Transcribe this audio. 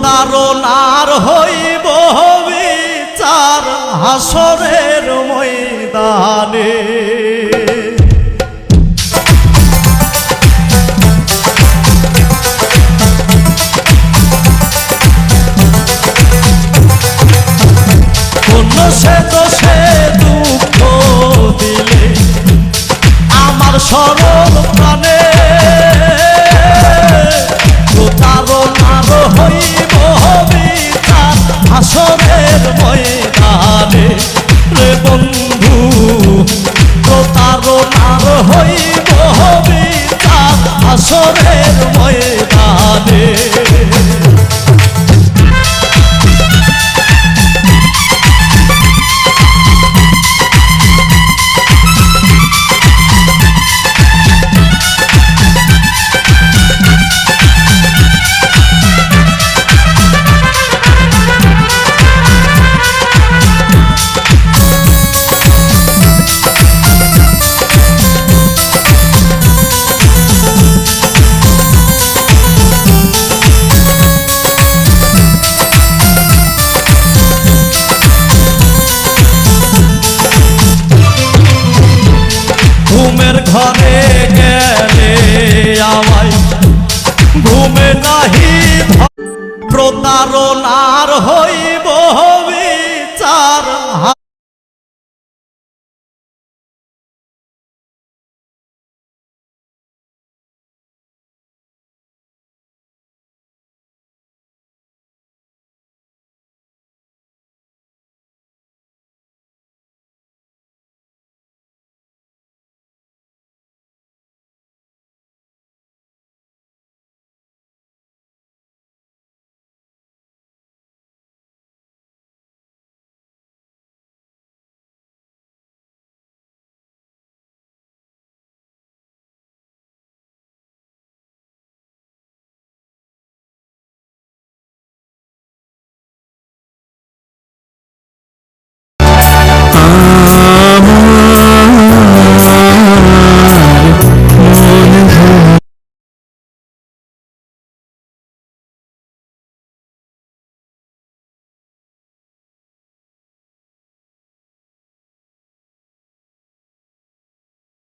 প্রতারণার হইব বিচার হাসরের ময়দানে। দিলে আমার সরল প্রাণে yeah.